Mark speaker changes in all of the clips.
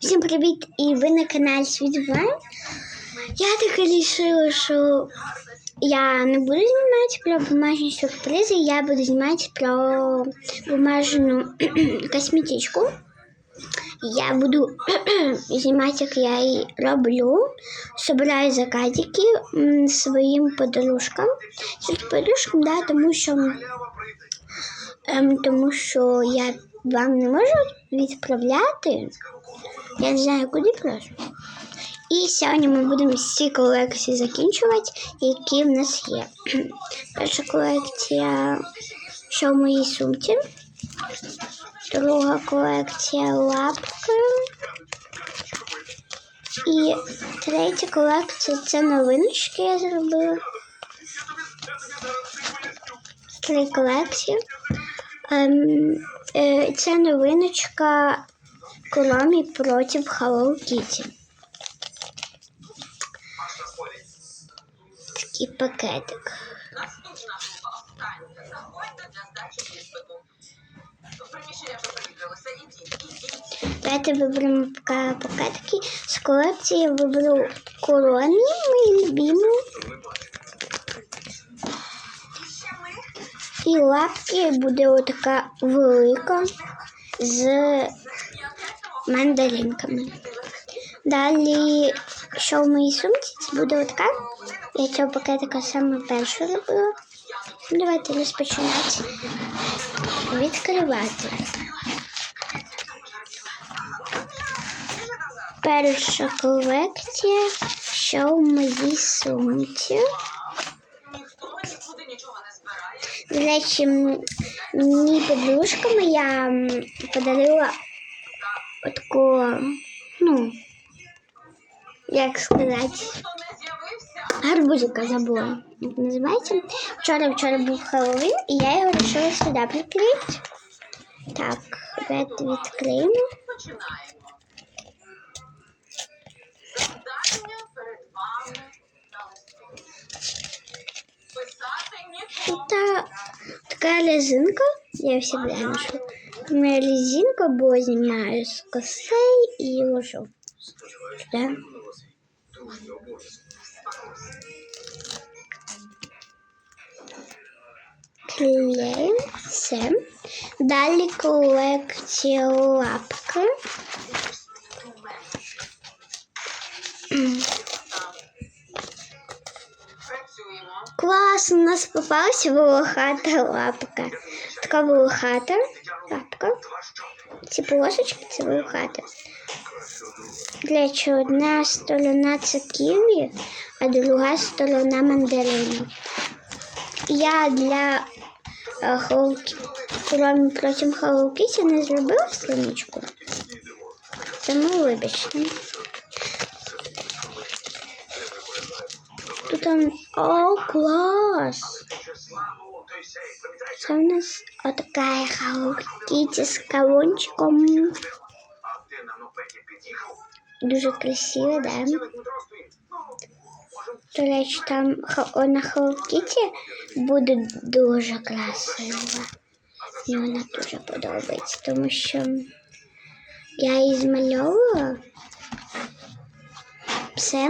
Speaker 1: Всім привіт! І ви на каналі Світ Вайн. Я так вирішила, що я не буду знімати про бумажні сюрпризи, я буду знімати про бумажну косметичку. Я буду знімати, як я її роблю. Собираю заказики м, своїм подружкам. Тільки подружкам, да, тому що, ем, тому що я вам не можу відправляти. Я не знаю, куди просто. І сьогодні ми будемо всі колекції закінчувати, які в нас є. Перша колекція, що в моїй сумці. Друга колекція лапки. І третя колекція це новиночки я зробила. Три колекції. Ем, це новиночка Куромі проти Hello Kitty. Такий пакетик. Давайте виберемо пакетики. З колекції я виберу Куромі, мою любиму. І лапки буде отака велика з мандаринками. Далі, що в моїй сумці, це буде отака. Я цього пакетика саме першу робила. Давайте розпочинати відкривати. Перша колекція, що в моїй сумці. До речі, м- мені подружка моя м, подарила таку, ну, як сказати, гарбузика забула. Як називається. Вчора вчора був Хеллоуін, і я його вирішила сюди приклеїти. Так, давайте відкриємо. Это такая резинка. Я всегда ношу. У меня резинка, бо снимаю с косой и ложу. Да? Клеим все. Далі колекція лапки. Клас, у нас попалася волохата лапка. Така волохата лапка. Ці полосочки це волохата. До речі, одна сторона це ківі, а друга сторона мандарину. Я для е, холки, кроме протягом холокіті не зробила страничку. Тому вибачте. там... О, клас! Це у нас отака Hello Kitty з кавунчиком. Дуже красиво, да? До речі, там ха- на Hello Kitty буде дуже красива. Мені вона дуже подобається, тому що я її змальовувала. Все.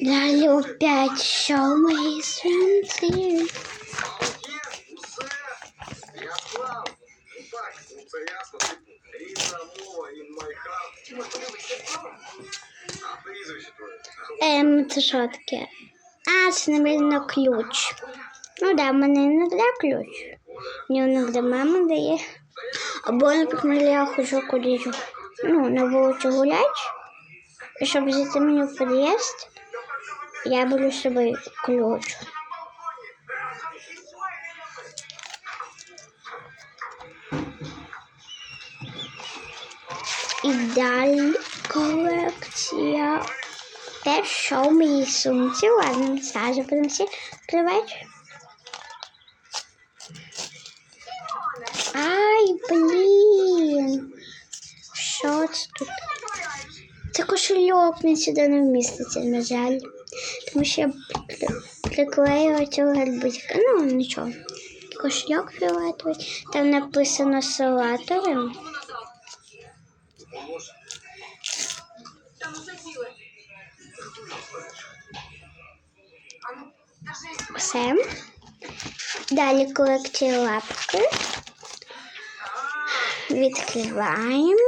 Speaker 1: Далі опять що в моїй сумці.
Speaker 2: Це ясно, рідна мова і Майнкрафт. А прізвище.
Speaker 1: Ем, це що таке? А, це, напевно, ключ. Ну да, в мене іноді ключ. Мені іноді мама дає. Або, наприклад, я хожу кудись, ну, на вулицю гулять. І щоб взяти мені в під'їзд, я беру з собою ключ. І далі колекція. Те, що в моїй сумці, ладно, сразу будемо всі відкривати. Ай, блін. Що це тут? Це кошельок, він сюди не вміститься, на жаль. Тому що я при- приклеїла цього гарбузика. Ну, нічого. Кошельок фіолетовий. Там написано салатори. Все. Далі колекція лапки. Відкриваємо.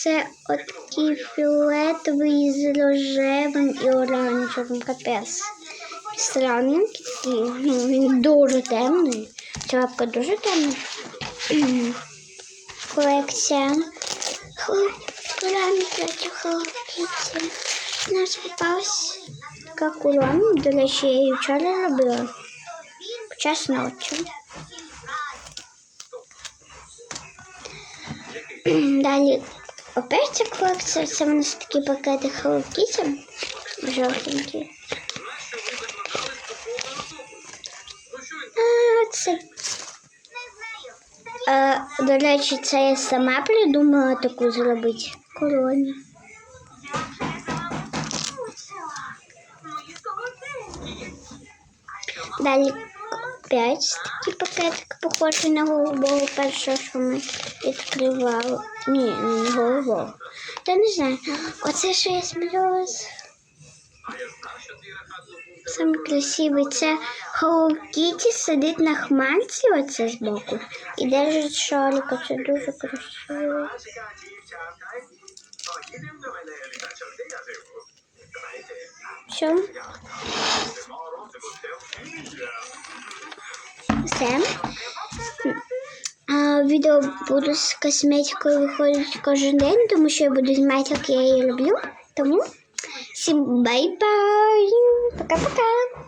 Speaker 2: Це
Speaker 1: такий фіолетовий з рожевим і оранжевим капець. Странненький такий. Ну, Він дуже темний. Ця лапка дуже темна. М. Колекція. Курамі хлопці. У нас попалась така курам. До речі, я її вчора робила. Час ночі. Далі опять колекція. Це у нас такі пакети Kitty. Жовтенькі. А, це. А, до речі, це я сама придумала таку зробити корону. Далі п'ять такий пакетик, похожий на голубого першого, що ми відкривали. Ні, не голубого. Я не знаю. Оце що я сміялась.
Speaker 2: а я знав, що твій рахат був
Speaker 1: Саме красивий це Hello Kitty сидить на хмарці оце збоку і держить шарика. Це дуже красиво.
Speaker 2: Розумію,
Speaker 1: Все. А, відео буду з косметикою виходити кожен день, тому що я буду знімати, як я її люблю. Тому всім бай-бай! Пока-пока!